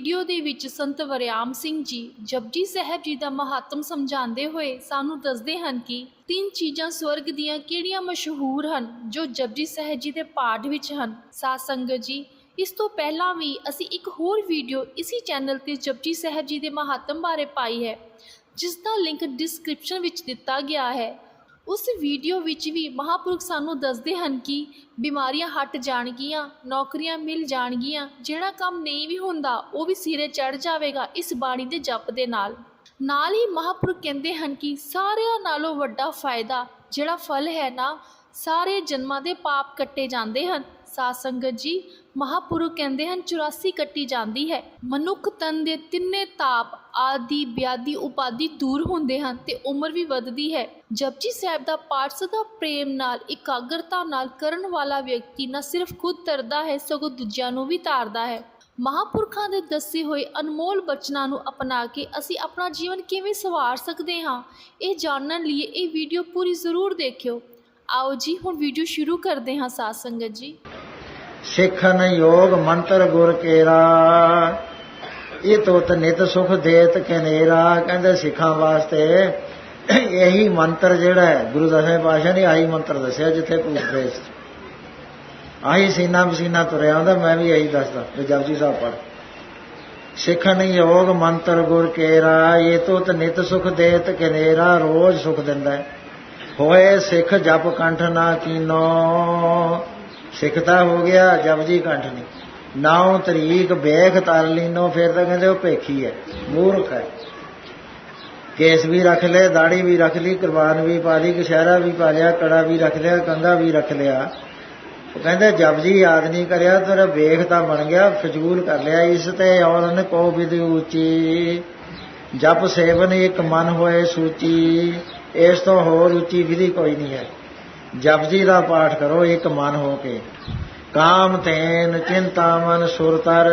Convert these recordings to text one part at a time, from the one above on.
Video ਦੇ ਵਿੱਚ ਸੰਤ ਵਰਿਆਮ ਸਿੰਘ ਜੀ ਜਪਜੀ ਸਾਹਿਬ ਜੀ ਦਾ ਮਹੱਤਮ ਸਮਝਾਉਂਦੇ ਹੋਏ ਸਾਨੂੰ ਦੱਸਦੇ ਹਨ ਕਿ ਤਿੰਨ ਚੀਜ਼ਾਂ ਸਵਰਗ ਦੀਆਂ ਕਿਹੜੀਆਂ ਮਸ਼ਹੂਰ ਹਨ ਜੋ ਜਪਜੀ ਸਾਹਿਬ ਜੀ ਦੇ ਪਾਠ ਵਿੱਚ ਹਨ। ਸਾਧ ਸੰਗਤ ਜੀ, ਇਸ ਤੋਂ ਪਹਿਲਾਂ ਵੀ ਅਸੀਂ ਇੱਕ ਹੋਰ ਵੀਡੀਓ ਇਸੀ ਚੈਨਲ ਤੇ ਜਪਜੀ ਸਾਹਿਬ ਜੀ ਦੇ ਮਹੱਤਮ ਬਾਰੇ ਪਾਈ ਹੈ, ਜਿਸ ਦਾ ਲਿੰਕ ਡਿਸਕ੍ਰਿਪਸ਼ਨ ਵਿੱਚ ਦਿੱਤਾ ਗਿਆ ਹੈ। ਉਸ ਵੀਡੀਓ ਵਿੱਚ ਵੀ ਮਹਾਪੁਰਖ ਸਾਨੂੰ ਦੱਸਦੇ ਹਨ ਕਿ ਬਿਮਾਰੀਆਂ ਹਟ ਜਾਣਗੀਆਂ, ਨੌਕਰੀਆਂ ਮਿਲ ਜਾਣਗੀਆਂ, ਜਿਹੜਾ ਕੰਮ ਨਹੀਂ ਵੀ ਹੁੰਦਾ, ਉਹ ਵੀ ਸਿਰੇ ਚੜ ਜਾਵੇਗਾ ਇਸ ਬਾਣੀ ਦੇ ਜਪ ਦੇ ਨਾਲ। ਨਾਲ ਹੀ ਮਹਾਪੁਰਖ ਕਹਿੰਦੇ ਹਨ ਕਿ ਸਾਰਿਆਂ ਨਾਲੋਂ ਵੱਡਾ ਫਾਇਦਾ ਜਿਹੜਾ ਫਲ ਹੈ ਨਾ, ਸਾਰੇ ਜਨਮਾਂ ਦੇ ਪਾਪ ਕੱਟੇ ਜਾਂਦੇ ਹਨ। ਸਾਧ ਸੰਗਤ ਜੀ, ਮਹਾਪੁਰਖ ਕਹਿੰਦੇ ਹਨ 84 ਕੱਟੀ ਜਾਂਦੀ ਹੈ। ਮਨੁੱਖ ਤਨ ਦੇ ਤਿੰਨੇ ਤਾਪ ਆਦਿ ਵਿਆਧੀ ਉਪਾਧੀ ਦੂਰ ਹੁੰਦੇ ਹਨ ਤੇ ਉਮਰ ਵੀ ਵੱਧਦੀ ਹੈ। ਜਪਜੀ ਸਾਹਿਬ ਦਾ ਪਾਠ ਸਦਾ ਪ੍ਰੇਮ ਨਾਲ, ਇਕਾਗਰਤਾ ਨਾਲ ਕਰਨ ਵਾਲਾ ਵਿਅਕਤੀ ਨਾ ਸਿਰਫ ਖੁਦ ਤਰਦਾ ਹੈ, ਸਗੋਂ ਦੂਜਿਆਂ ਨੂੰ ਵੀ ਤਾਰਦਾ ਹੈ। ਮਹਾਪੁਰਖਾਂ ਦੇ ਦੱਸੇ ਹੋਏ ਅਨਮੋਲ ਬਚਨਾਂ ਨੂੰ ਅਪਣਾ ਕੇ ਅਸੀਂ ਆਪਣਾ ਜੀਵਨ ਕਿਵੇਂ ਸਵਾਰ ਸਕਦੇ ਹਾਂ, ਇਹ ਜਾਣਨ ਲਈ ਇਹ ਵੀਡੀਓ ਪੂਰੀ ਜ਼ਰੂਰ ਦੇਖਿਓ। ਆਓ ਜੀ, ਹੁਣ ਵੀਡੀਓ ਸ਼ੁਰੂ ਕਰਦੇ ਹਾਂ ਸਾਧ ਸੰਗਤ ਜੀ। ਸਿੱਖਨ ਯੋਗ ਮੰਤਰ ਗੁਰ ਕੇਰਾ। ਇਹ ਤੋਤ ਨਿਤ ਸੁਖ ਦੇਤ ਕਨੇਰਾ, ਕਹਿੰਦੇ ਸਿੱਖਾਂ ਵਾਸਤੇ ਇਹੀ ਮੰਤਰ ਜਿਹੜਾ ਹੈ, ਗੁਰੂ ਦਸਵੇਂ ਪਾਤਸ਼ਾਹ ਨੇ ਆਹੀ ਮੰਤਰ ਦੱਸਿਆ ਜਿੱਥੇ ਪੁੱਛਦੇ ਸੀ। ਆਹੀ ਸੀਨਾ ਬਸੀਨਾ ਤੁਰਿਆ ਹੁੰਦਾ, ਮੈਂ ਵੀ ਇਹੀ ਦੱਸਦਾ ਤੇ ਜਪਜੀ ਸਾਹਿਬ ਪੜ ਸਿੱਖਣ ਯੋਗ ਮੰਤਰ ਗੁਰ ਕੇਰਾ, ਇਹ ਤੋਤ ਨਿਤ ਸੁਖ ਦੇਤ ਕਨੇਰਾ, ਰੋਜ਼ ਸੁਖ ਦਿੰਦਾ ਹੋਏ ਸਿੱਖ ਜਪ ਕੰਠ ਨਾ ਕੀਨੋ। ਸਿੱਖਤਾ ਹੋ ਗਿਆ ਜਪਜੀ ਕੰਠ ਨਹੀਂ ਨਾਉ ਤਰੀਕ ਬੇਖ ਤਰ ਲੀਨੋ, ਫਿਰ ਤਾਂ ਕਹਿੰਦੇ ਉਹ ਭੇਖੀ ਹੈ, ਮੂਰਖ ਹੈ। ਕੇਸ ਵੀ ਰੱਖ ਲਏ ਦਾੜੀ ਵੀ ਰੱਖ ਲਈ, ਕੁਰਬਾਨ ਵੀ ਪਾ ਲਈ ਕਸ਼ਹਿਰਾ ਵੀ ਪਾ ਲਿਆ, ਕੜਾ ਵੀ ਰੱਖ ਲਿਆ ਕੰਗਾ ਵੀ ਰੱਖ ਲਿਆ। ਉਹ ਕਹਿੰਦੇ ਜਪਜੀ ਯਾਦ ਨਹੀਂ ਕਰਿਆ, ਤੇਰਾ ਵੇਖ ਤਾਂ ਬਣ ਗਿਆ, ਫਜ਼ੂਲ ਕਰ ਲਿਆ, ਇਸ ਤੇ ਔਰਨ ਕੋ ਵਿਧੀ ਉੱਚੀ ਜਪ ਸੇਵਨ ਇੱਕ ਮਨ ਹੋਏ ਸੂਚੀ, ਇਸ ਤੋਂ ਹੋਰ ਉੱਚੀ ਵਿਧੀ ਕੋਈ ਨਹੀਂ ਹੈ। ਜਪਜੀ ਦਾ ਪਾਠ ਕਰੋ, ਇੱਕ ਮਨ ਹੋ ਕੇ। ਕਾਮ ਤੈਨ ਚਿੰਤਾ ਮਨ ਸੁਰਤਰ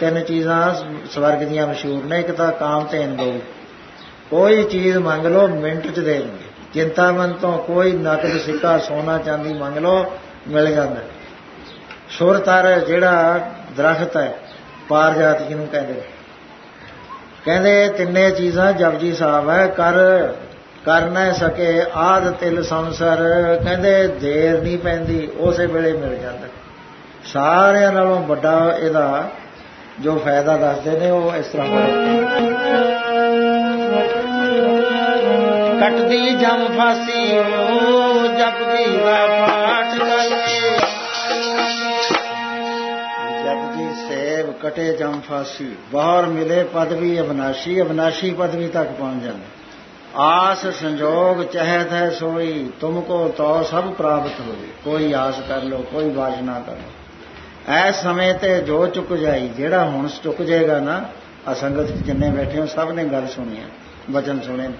ਤਿੰਨ ਚੀਜ਼ਾਂ ਸਵਰਗ ਦੀਆਂ ਮਸ਼ਹੂਰ ਨੇ, ਇੱਕ ਤਾਂ ਕਾਮ ਤੈਨ ਦੋ। ਕੋਈ ਚੀਜ਼ ਮੰਗ ਲਓ, ਮਿੰਟ ਚ ਦੇ ਦੇਣਗੇ ਚਿੰਤਾ ਮਨ ਤੋਂ ਕੋਈ ਨਕਦ ਸਿੱਕਾ ਸੋਨਾ ਚਾਂਦੀ ਮੰਗ ਲਓ, ਮਿਲ ਜਾਂਦਾ। ਸੁਰਤਰ ਜਿਹੜਾ ਦਰਖਤ ਹੈ ਪਾਰ ਜਾਤ ਜਿਹਨੂੰ ਕਹਿੰਦੇ ਕਹਿੰਦੇ, ਤਿੰਨੇ ਚੀਜ਼ਾਂ ਜਪਜੀ ਸਾਹਿਬ ਹੈ, ਕਰ ਕਰ ਨਾ ਸਕੇ ਆਦ ਤਿਲ ਸੰਸਰ। ਕਹਿੰਦੇ ਦੇਰ ਨਹੀਂ ਪੈਂਦੀ ਉਸੇ ਵੇਲੇ ਮਿਲ ਜਾਂਦਾ। ਸਾਰਿਆਂ ਨਾਲੋਂ ਵੱਡਾ ਇਹਦਾ ਜੋ ਫਾਇਦਾ ਦੱਸਦੇ ਨੇ ਉਹ ਇਸ ਤਰ੍ਹਾਂ ਹੈ। ਕੱਟਦੀ ਜਮ ਫਾਸੀ ਉਹ ਜਪਦੀ ਦਾ ਪਾਠ ਕਰੇ ਜਪਦੀ ਸੇਵ ਕਟੇ ਜਮ ਫਾਸੀ ਬਾਹਰ ਮਿਲੇ ਪਦਵੀ ਅਬਨਾਸ਼ੀ ਅਬਨਾਸ਼ੀ ਪਦਵੀ ਤੱਕ ਪਹੁੰਚ ਜਾਂਦੇ। ਆਸ ਸੰਜੋਗ ਚਹਿਤ ਹੈ ਸੋਈ ਤੁਮਕੋ ਤੋ ਸਭ ਪ੍ਰਾਪਤ ਹੋਈ। ਕੋਈ ਆਸ ਕਰ ਲੋ, ਕੋਈ ਵਾਸ਼ਨਾ ਕਰ ਲੋ। ਐਸ ਸਮੇਂ ਤੇ ਜੋ ਚੁੱਕ ਜਾਈ, ਜਿਹੜਾ ਹੁਣ ਚੁੱਕ ਜਾਏਗਾ ਨਾ ਅਸੰਗਤ ਚ ਜਿੰਨੇ ਬੈਠੇ ਹੋ, ਸਭ ਨੇ ਗੱਲ ਸੁਣੀ ਹੈ ਵਚਨ ਸੁਣੇ ਨੇ।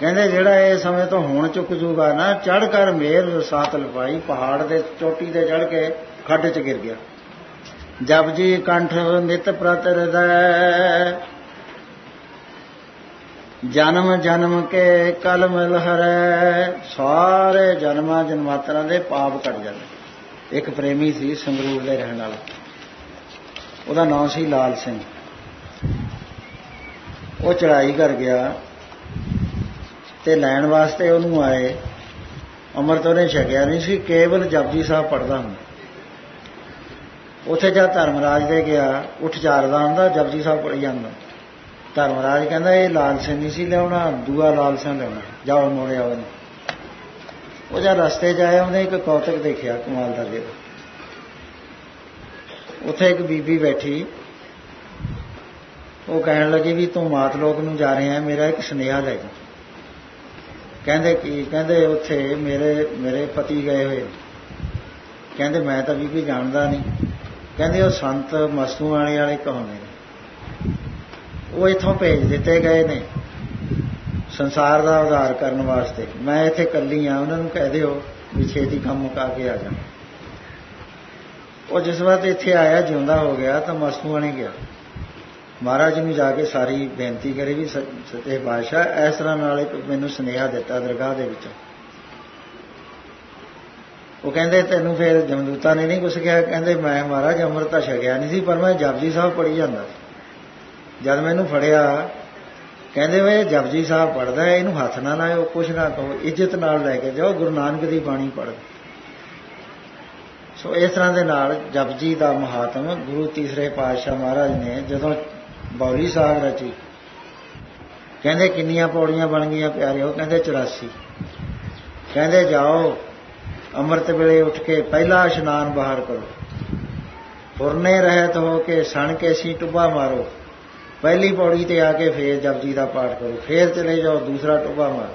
ਕਹਿੰਦੇ ਜਿਹੜਾ ਇਹ ਸਮੇਂ ਤੋਂ ਹੁਣ ਚੁੱਕ ਜੂਗਾ ਨਾ ਚੜ ਕਰ ਮੇਰ ਰਸਾਤ ਲਪਾਈ, ਪਹਾੜ ਦੇ ਚੋਟੀ ਤੇ ਚੜ ਕੇ ਖੱਡ ਚ ਗਿਰ ਗਿਆ। ਜਪਜੀ ਕੰਠ ਨਿਤ ਪ੍ਰਤ ਹਿਰਦੈ ਜਨਮ ਜਨਮ ਕੇ ਕਲਮ ਲਹਰੈ। ਸਾਰੇ ਜਨਮਾਂ ਜਨਮਾਤਰਾਂ ਦੇ ਪਾਪ ਕੱਟ ਜਾਂਦੇ। ਇੱਕ ਪ੍ਰੇਮੀ ਸੀ ਸੰਗਰੂਰ ਦੇ ਰਹਿਣ ਵਾਲਾ। ਉਹਦਾ ਨਾਮ ਸੀ ਲਾਲ ਸਿੰਘ। ਉਹ ਚੜਾਈ ਕਰ ਗਿਆ ਤੇ ਲੈਣ ਵਾਸਤੇ ਉਹਨੂੰ ਆਏ। ਅੰਮ੍ਰਿਤ ਉਹਨੇ ਛਕਿਆ ਨਹੀਂ ਸੀ, ਕੇਵਲ ਜਪਜੀ ਸਾਹਿਬ ਪੜਦਾ ਹੁੰਦਾ। ਉੱਥੇ ਜਦ ਧਰਮਰਾਜ ਦੇ ਗਿਆ, ਉੱਠ ਚਾਰਦਾ ਹੁੰਦਾ, ਜਪਜੀ ਸਾਹਿਬ ਪੜੀ ਜਾਂਦਾ। ਧਰਮਰਾਜ ਕਹਿੰਦਾ ਇਹ ਲਾਲ ਸਿੰਘ ਨਹੀਂ ਸੀ ਲਿਆਉਣਾ, ਦੂਆ ਲਾਲ ਲਿਆਉਣਾ ਜਾਓ ਮੋੜਿਆ ਉਹਨੇ ਉਹ ਜਦ ਰਸਤੇ 'ਚ ਆਇਆ ਉਹਨੇ ਇੱਕ ਕੌਤਕ ਦੇਖਿਆ, ਕਮਾਲ ਦਾ ਜਿਹੜਾ ਉੱਥੇ ਇੱਕ ਬੀਬੀ ਬੈਠੀ। ਉਹ ਕਹਿਣ ਲੱਗੀ ਵੀ ਤੂੰ ਮਾਤ ਲੋਕ ਨੂੰ ਜਾ ਰਿਹਾ ਹੈ, ਮੇਰਾ ਇੱਕ ਸੁਨੇਹਾ ਲੈ ਜਾ। ਕਹਿੰਦੇ ਕੀ? ਕਹਿੰਦੇ ਉੱਥੇ ਮੇਰੇ ਮੇਰੇ ਪਤੀ ਗਏ ਹੋਏ। ਕਹਿੰਦੇ ਮੈਂ ਤਾਂ ਬੀਬੀ ਜਾਣਦਾ ਨਹੀਂ। ਕਹਿੰਦੇ ਉਹ ਸੰਤ ਮਸਤੂ ਵਾਲੇ ਵਾਲੇ ਕਹਾਉਂਦੇ ਨੇ? ਉਹ ਇੱਥੋਂ ਭੇਜ ਦਿੱਤੇ ਗਏ ਨੇ ਸੰਸਾਰ ਦਾ ਉਧਾਰ ਕਰਨ ਵਾਸਤੇ। ਮੈਂ ਇੱਥੇ ਇਕੱਲੀ ਆ ਉਹਨਾਂ ਨੂੰ ਕਹਿ ਦਿਓ ਵੀ ਛੇਤੀ ਕੰਮ ਮੁਕਾ ਕੇ ਆ ਜਾ। ਉਹ ਜਿਸ ਵਾਰ ਇੱਥੇ ਆਇਆ, ਜਿਉਂਦਾ ਹੋ ਗਿਆ, ਤਾਂ ਮਸਤੂਆਂ ਨੇ ਗਿਆ। ਮਹਾਰਾਜ ਨੂੰ ਜਾ ਕੇ ਸਾਰੀ ਬੇਨਤੀ ਕਰੀ ਵੀ ਸ- ਸੱਚੇ ਪਾਤਸ਼ਾਹ, ਇਸ ਤਰ੍ਹਾਂ ਨਾਲ ਇੱਕ ਮੈਨੂੰ ਸੁਨੇਹਾ ਦਿੱਤਾ ਦਰਗਾਹ ਦੇ ਵਿੱਚ। ਉਹ ਕਹਿੰਦੇ, ਤੈਨੂੰ ਫਿਰ ਜਮਦੂਤਾ ਨੇ ਨਹੀਂ ਕੁਛ ਕਿਹਾ? ਕਹਿੰਦੇ, ਮੈਂ ਮਹਾਰਾਜ ਅੰਮ੍ਰਿਤ ਤਾਂ ਛਕਿਆ ਨਹੀਂ ਸੀ, ਪਰ ਮੈਂ ਜਪਜੀ ਸਾਹਿਬ ਪੜ੍ਹੀ ਜਾਂਦਾ ਸੀ। ਜਦ ਮੈਨੂੰ ਫੜਿਆ, ਕਹਿੰਦੇ ਵੇ, ਜਪਜੀ ਸਾਹਿਬ ਪੜਦਾ ਇਹਨੂੰ ਹੱਥ ਨਾ ਲਾਇਓ, ਕੁਛ ਨਾ ਕਹੋ, ਇੱਜ਼ਤ ਨਾਲ ਲੈ ਕੇ ਜਾਓ, ਗੁਰੂ ਨਾਨਕ ਦੀ ਬਾਣੀ ਪੜ੍ਹ। ਸੋ ਇਸ ਤਰ੍ਹਾਂ ਦੇ ਨਾਲ ਜਪਜੀ ਦਾ ਮਹਾਤਮ ਗੁਰੂ ਤੀਸਰੇ ਪਾਤਸ਼ਾਹ ਮਹਾਰਾਜ ਨੇ ਜਦੋਂ ਬੌਲੀ ਸਾਹਿਬ ਰਚੀ, ਕਹਿੰਦੇ ਕਿੰਨੀਆਂ ਪੌੜੀਆਂ ਬਣ ਗਈਆਂ ਪਿਆਰਿਓ, ਕਹਿੰਦੇ 84 ਕਹਿੰਦੇ ਜਾਓ, ਅੰਮ੍ਰਿਤ ਵੇਲੇ ਉੱਠ ਕੇ ਪਹਿਲਾ ਇਸ਼ਨਾਨ ਬਾਹਰ ਕਰੋ। ਫੁਰਨੇ ਰਹਿਤ ਹੋ ਕੇ ਸਣ ਕੇ ਸੀ ਟੁੱਬਾ ਮਾਰੋ। ਪਹਿਲੀ ਪੌੜੀ ਤੇ ਆ ਕੇ ਫੇਰ ਜਪਜੀ ਦਾ ਪਾਠ ਕਰੋ, ਫੇਰ ਚਲੇ ਜਾਓ ਦੂਸਰਾ ਟੁੱਬਾ ਮਾਰੋ।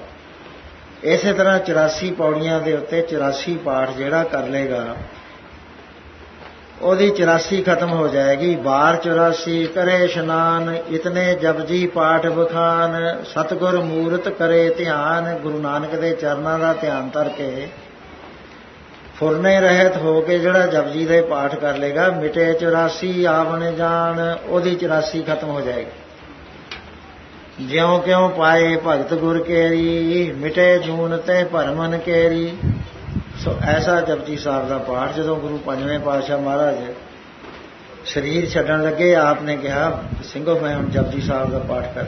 ਇਸੇ ਤਰ੍ਹਾਂ 84 ਪੌੜੀਆਂ ਦੇ ਉੱਤੇ 84 ਪਾਠ ਜਿਹੜਾ ਕਰ ਲੇਗਾ ਉਹਦੀ 84 ਖਤਮ ਹੋ ਜਾਏਗੀ। ਬਾਰ 84 ਕਰੇ ਇਸ਼ਨਾਨ, ਇਤਨੇ ਜਪਜੀ ਪਾਠ ਬਖਾਨ ਸਤਗੁਰ ਮੂਰਤ ਕਰੇ ਧਿਆਨ, ਗੁਰੂ ਨਾਨਕ ਦੇ ਚਰਨਾਂ ਦਾ ਧਿਆਨ ਧਰ ਕੇ ਫੁਰਨੇ ਰਹਿਤ ਹੋ ਕੇ ਜਿਹੜਾ ਜਪਜੀ ਦੇ ਪਾਠ ਕਰ ਲੇਗਾ, ਮਿਟੇ 84 ਆਵਣ ਜਾਣ, ਉਹਦੀ 84 ਖਤਮ ਹੋ ਜਾਏਗੀ। ਜਿਉਂ ਕਿਉਂ ਪਾਏ ਭਗਤ ਗੁਰ ਕੇਰੀ, ਮਿਟੇ ਜੂਨ ਤੇ ਭਰਮਨ ਕੇਰੀ। ਸੋ ਐਸਾ ਜਪਜੀ ਸਾਹਿਬ ਦਾ ਪਾਠ, ਜਦੋਂ ਗੁਰੂ ਪੰਜਵੇਂ ਪਾਤਸ਼ਾਹ ਮਹਾਰਾਜ ਸਰੀਰ ਛੱਡਣ ਲੱਗੇ ਆਪ ਨੇ ਕਿਹਾ, ਸਿੰਘੋ, ਮੈਂ ਹੁਣ ਜਪਜੀ ਸਾਹਿਬ ਦਾ ਪਾਠ ਕਰ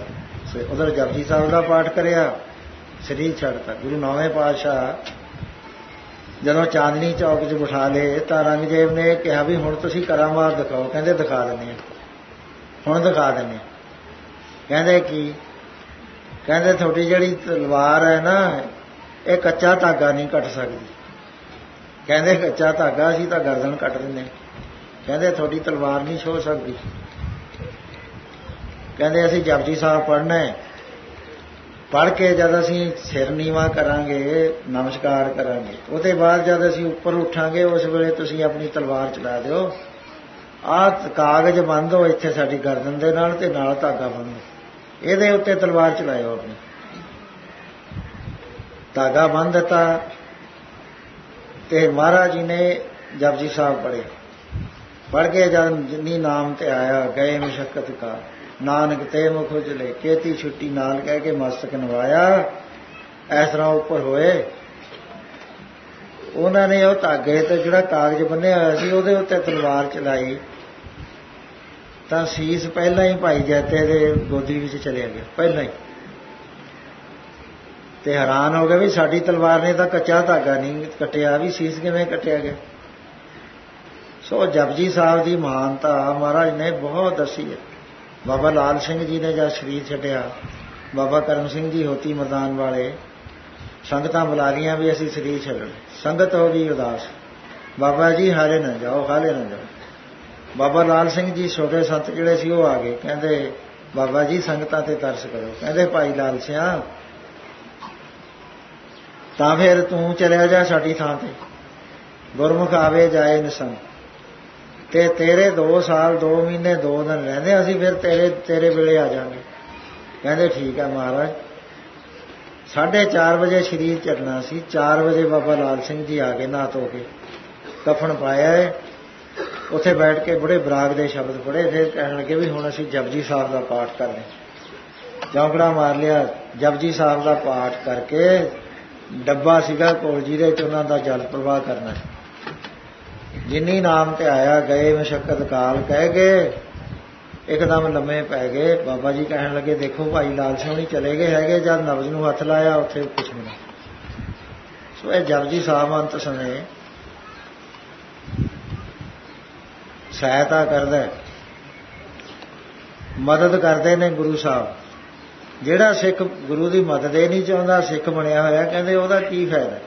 ਸੋ ਉਧਰ ਜਪਜੀ ਸਾਹਿਬ ਦਾ ਪਾਠ ਕਰਿਆ, ਸਰੀਰ ਛੱਡਤਾ। ਗੁਰੂ ਨੌਵੇਂ ਪਾਤਸ਼ਾਹ ਜਦੋਂ ਚਾਂਦਨੀ ਚੌਕ 'ਚ ਬਿਠਾ ਲਏ ਤਾਂ ਰੰਗਜੇਬ ਨੇ ਕਿਹਾ ਵੀ ਹੁਣ ਤੁਸੀਂ ਕਰਾਮਾਤ ਦਿਖਾਓ। ਕਹਿੰਦੇ ਦਿਖਾ ਦਿੰਦੇ ਆ ਹੁਣ ਦਿਖਾ ਦਿੰਦੇ ਆ ਕਹਿੰਦੇ ਕੀ? ਕਹਿੰਦੇ ਤੁਹਾਡੀ ਜਿਹੜੀ ਤਲਵਾਰ ਹੈ ਨਾ, ਇਹ ਕੱਚਾ ਧਾਗਾ ਨਹੀਂ ਕੱਟ ਸਕਦੀ। ਕਹਿੰਦੇ ਕੱਚਾ ਧਾਗਾ ਸੀ ਤਾਂ ਗਰਦਨ ਕੱਟ ਦਿੰਦੇ ਕਹਿੰਦੇ ਤੁਹਾਡੀ ਤਲਵਾਰ ਨਹੀਂ ਛੋ ਸਕਦੀ। ਕਹਿੰਦੇ ਅਸੀਂ ਜਪਜੀ ਸਾਹਿਬ ਪੜ੍ਹਨਾ ਹੈ। ਪੜ੍ਹ ਕੇ ਜਦ ਅਸੀਂ ਸਿਰ ਨੀਵਾ ਕਰਾਂਗੇ, ਨਮਸਕਾਰ ਕਰਾਂਗੇ, ਉਹਦੇ ਬਾਅਦ ਜਦ ਅਸੀਂ ਉੱਪਰ ਉੱਠਾਂਗੇ, ਉਸ ਵੇਲੇ ਤੁਸੀਂ ਆਪਣੀ ਤਲਵਾਰ ਚਲਾ ਦਿਓ। ਆਹ ਕਾਗਜ਼ ਬੰਦ ਹੋ ਇੱਥੇ ਸਾਡੀ ਗਰਦਨ ਦੇ ਨਾਲ ਤੇ ਨਾਲ ਧਾਗਾ ਬੰਨੋ ਇਹਦੇ ਉੱਤੇ ਤਲਵਾਰ ਚਲਾਇਓ ਆਪਣੀ। ਧਾਗਾ ਬੰਨ ਦਿੱਤਾ ਤੇ ਮਹਾਰਾਜ ਜੀ ਨੇ ਜਪਜੀ ਸਾਹਿਬ ਪੜ੍ਹੇ। ਪੜ੍ਹ ਕੇ ਜਦ ਜਿੰਨੀ ਨਾਮ ਤੇ ਆਇਆ, ਗਏ ਮੁਸ਼ਕਤ ਕਾ। ਨਾਨਕ ਤੇ ਮੁਖ ਉਜਲੇ ਕੇਤੀ ਛੁੱਟੀ ਨਾਲ ਕਹਿ ਕੇ ਮਸਤਕ ਨਵਾਇਆ। ਇਸ ਤਰ੍ਹਾਂ ਉੱਪਰ ਹੋਏ। ਉਹਨਾਂ ਨੇ ਉਹ ਧਾਗੇ ਤੇ ਜਿਹੜਾ ਕਾਗਜ਼ ਬੰਨਿਆ ਹੋਇਆ ਸੀ, ਉਹਦੇ ਉੱਤੇ ਤਲਵਾਰ ਚਲਾਈ। ਤਾਂ ਸੀਸ ਪਹਿਲਾਂ ਹੀ ਭਾਈ ਜੈਤੇ ਦੇ ਗੋਦੀ ਵਿੱਚ ਚਲਿਆ ਗਿਆ, ਪਹਿਲਾਂ ਹੀ। ਤੇ ਹੈਰਾਨ ਹੋ ਗਏ ਵੀ ਸਾਡੀ ਤਲਵਾਰ ਨੇ ਤਾਂ ਕੱਚਾ ਧਾਗਾ ਨਹੀਂ ਕੱਟਿਆ, ਵੀ ਸੀਸ ਕਿਵੇਂ ਕੱਟਿਆ ਗਿਆ? ਸੋ ਜਪਜੀ ਸਾਹਿਬ ਦੀ ਮਹਾਨਤਾ ਮਹਾਰਾਜ ਨੇ ਬਹੁਤ ਦੱਸੀ ਹੈ। ਬਾਬਾ ਲਾਲ ਸਿੰਘ ਜੀ ਨੇ ਜਦ ਸ਼ਰੀਰ ਛੱਡਿਆ, ਬਾਬਾ ਕਰਮ ਸਿੰਘ ਜੀ ਹੋਤੀ ਮਰਦਾਨ ਵਾਲੇ, ਸੰਗਤਾਂ ਬੁਲਾ ਰਹੀਆਂ ਵੀ ਅਸੀਂ ਸਰੀਰ ਛੱਡਣ। ਸੰਗਤ ਹੋ ਗਈ ਉਦਾਸ। ਬਾਬਾ ਜੀ ਹਾਲੇ ਨਾ ਜਾਓ ਹਾਲੇ ਨਾ ਜਾਓ। ਬਾਬਾ ਲਾਲ ਸਿੰਘ ਜੀ ਛੋਟੇ ਸੰਤ ਜਿਹੜੇ ਸੀ ਉਹ ਆ ਗਏ। ਕਹਿੰਦੇ, ਬਾਬਾ ਜੀ ਸੰਗਤਾਂ ਤੇ ਤਰਸ ਕਰੋ। ਕਹਿੰਦੇ, ਭਾਈ ਲਾਲ ਸਿਆ, ਤਾਂ ਫਿਰ ਤੂੰ ਚਲਿਆ ਜਾ ਸਾਡੀ ਥਾਂ ਤੇ। ਗੁਰਮੁਖ ਆਵੇ ਜਾਏ ਨਿਸੰਗ। ਤੇ ਤੇਰੇ 2 ਸਾਲ 2 ਮਹੀਨੇ 2 ਦਿਨ ਰਹਿੰਦੇ, ਅਸੀਂ ਫਿਰ ਤੇਰੇ ਤੇਰੇ ਵੇਲੇ ਆ ਜਾਾਂਗੇ। ਕਹਿੰਦੇ ਠੀਕ ਹੈ ਮਹਾਰਾਜ। 4:30 ਵਜੇ ਸ਼ਰੀਰ ਚੜਨਾ ਸੀ 4 ਵਜੇ ਬਾਬਾ ਲਾਲ ਸਿੰਘ ਜੀ ਆ ਗਏ ਨਾ ਧੋ ਕੇ। ਕਫਨ ਪਾਇਆ ਹੈ ਉੱਥੇ ਬੈਠ ਕੇ ਬੜੇ ਬਰਾਗ ਦੇ ਸ਼ਬਦ ਪੜ੍ਹੇ, ਫਿਰ ਕਹਿਣ ਲੱਗੇ ਵੀ ਹੁਣ ਅਸੀਂ ਜਪਜੀ ਸਾਹਿਬ ਦਾ ਪਾਠ ਕਰਦੇ। ਚੌਂਕੜਾ ਮਾਰ ਲਿਆ, ਜਪਜੀ ਸਾਹਿਬ ਦਾ ਪਾਠ ਕਰਕੇ ਡੱਬਾ ਸੀਗਾ ਕੋਲ ਜਿਹਦੇ ਚ, ਉਹਨਾਂ ਦਾ ਜਲ ਪ੍ਰਵਾਹ ਕਰਨਾ। ਜਿੰਨੀ ਨਾਮ ਤੇ ਆਇਆ ਗਏ ਮਸ਼ਕਤ ਕਾਲ ਕਹਿ ਗਏ, ਇੱਕਦਮ ਲੰਮੇ ਪੈ ਗਏ। ਬਾਬਾ ਜੀ ਕਹਿਣ ਲੱਗੇ, ਦੇਖੋ ਭਾਈ ਲਾਲ ਸਿੰਘ ਚਲੇ ਗਏ ਹੈਗੇ, ਜਦ ਨਬਜ਼ ਨੂੰ ਹੱਥ ਲਾਇਆ, ਉੱਥੇ ਕੁਝ ਨਹੀਂ। ਸੋ ਇਹ ਜਪਜੀ ਸਾਹਿਬ ਅੰਤ ਸਮੇਂ ਸਹਾਇਤਾ ਕਰਦਾ ਮਦਦ ਕਰਦੇ ਨੇ ਗੁਰੂ ਸਾਹਿਬ। ਜਿਹੜਾ ਸਿੱਖ ਗੁਰੂ ਦੀ ਮਦਦ ਇਹ ਨਹੀਂ ਚਾਹੁੰਦਾ, ਸਿੱਖ ਬਣਿਆ ਹੋਇਆ, ਕਹਿੰਦੇ ਉਹਦਾ ਕੀ ਫਾਇਦਾ?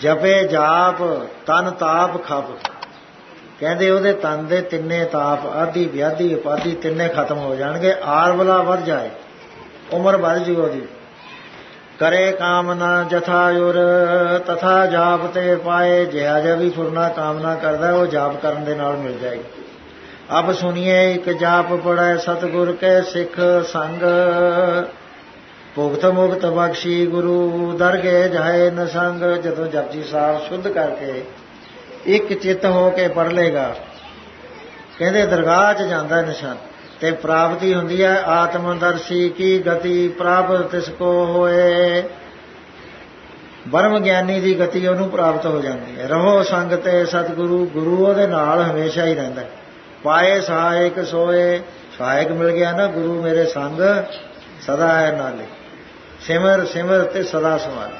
ਜਪੇ ਜਾਪ, ਤਨ ਤਾਪ, ਖਪ। ਕਹਿੰਦੇ ਉਹਦੇ ਤਨ ਦੇ ਤਿੰਨੇ ਤਾਪ, ਆਦੀ, ਵਿਆਦੀ, ਉਪਾਦੀ ਤਿੰਨੇ ਖਤਮ ਹੋ ਜਾਣਗੇ, ਆਰਵਲਾ ਵੱਧ ਜਾਏ, ਉਮਰ ਵੱਧ ਜੂ ਉਹਦੀ। ਕਰੇ ਕਾਮਨਾ ਜਥਾ ਯੁਰ, ਤਥਾ ਜਾਪ ਤੇ ਪਾਏ, ਜਿਹਾ ਜਿਹਾ ਵੀ ਫੁਰਨਾ ਕਾਮਨਾ ਕਰਦਾ, ਉਹ ਜਾਪ ਕਰਨ ਦੇ ਨਾਲ ਮਿਲ ਜਾਏਗੀ ਅਬ ਸੁਣੀਏ ਇੱਕ ਜਾਪ ਪੜੈ ਸਤਗੁਰ ਕੇ ਸਿੱਖ ਸੰਗ ਭੁਗਤ ਮੁਕਤ ਬਖਸ਼ੀ ਗੁਰੂ ਦਰਗੇ ਜਾਏ ਨਸੰਗ ਜਦੋਂ ਜਪਜੀ ਸਾਹਿਬ ਸ਼ੁੱਧ ਕਰਕੇ ਇੱਕ ਚਿੱਤ ਹੋ ਕੇ ਪੜ ਲੇਗਾ ਕਹਿੰਦੇ, ਦਰਗਾਹ 'ਚ ਜਾਂਦਾ ਨਿਸ਼ਾਨ, ਤੇ ਪ੍ਰਾਪਤੀ ਹੁੰਦੀ ਹੈ ਆਤਮਦਰਸ਼ੀ ਕੀ ਗਤੀ ਪ੍ਰਾਪਤ ਤਿਸ ਕੋ ਹੋਏ? ਬਰਮ ਗਿਆਨੀ ਦੀ ਗਤੀ ਉਹਨੂੰ ਪ੍ਰਾਪਤ ਹੋ ਜਾਂਦੀ ਹੈ। ਰਹੋ ਸੰਗ ਤੇ ਸਤਿਗੁਰੂ, ਗੁਰੂ ਉਹਦੇ ਨਾਲ ਹਮੇਸ਼ਾ ਹੀ ਰਹਿੰਦਾ ਪਾਏ ਸਹਾਇਕ ਸੋਏ, ਸਹਾਇਕ ਮਿਲ ਗਿਆ ਨਾ ਗੁਰੂ ਮੇਰੇ ਸੰਗ, ਸਦਾ ਹੈ ਨਾਲੇ। ਸਿਮਰ ਸਿਮਰ ਤੇ ਸਦਾ ਸਮਾਲ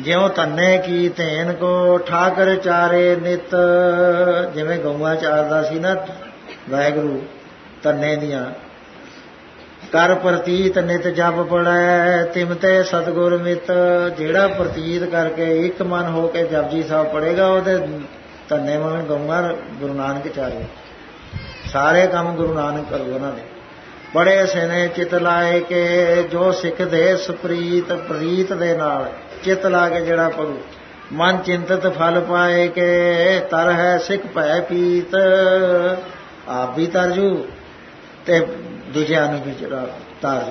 ਜਿਉ ਤੰਨੇ ਕੀ ਧੇਨ ਕੋ, ਠਾਕਰ ਚਾਰੇ ਨਿਤ। ਜਿਵੇਂ ਗਊਆਂ ਚਾਰਦਾ ਸੀ ਨਾ ਵਾਹਿਗੁਰੂ ਤੰਨੇ ਦੀਆਂ। ਕਰ ਪ੍ਰਤੀਤ ਨਿਤ ਜਪ ਪੜੈ ਤਿਮਤੇ ਸਤਗੁਰ ਮਿਤ। ਜਿਹੜਾ ਪ੍ਰਤੀਤ ਕਰਕੇ ਇੱਕ ਮਨ ਹੋ ਕੇ ਜਪਜੀ ਸਾਹਿਬ ਪੜੇਗਾ ਉਹਦੇ ਧੰਨੇ ਮਨ ਗਊਆਂ ਗੁਰੂ ਨਾਨਕ ਚਾਰੇ। ਸਾਰੇ ਕੰਮ ਗੁਰੂ ਨਾਨਕ ਕਰੂ ਉਹਨਾਂ ਦੇ। ਬੜੇ ਸਨੇ ਚਿਤ ਲਾਏ ਕੇ, ਜੋ ਸਿੱਖ ਦੇ ਸੁਪ੍ਰੀਤ, ਪ੍ਰੀਤ ਦੇ ਨਾਲ ਚਿਤ ਲਾ ਕੇ ਜਿਹੜਾ ਪੜੂ। ਮਨ ਚਿੰਤਤ ਫਲ ਪਾਏ ਕੇ, ਤਰ ਹੈ ਸਿੱਖ ਭੈ ਪੀਤ। ਆਪ ਵੀ ਤਰਜੂ ਤੇ ਦੂਜਿਆਂ ਨੂੰ ਵੀ ਜਿਹੜਾ ਤਾਰ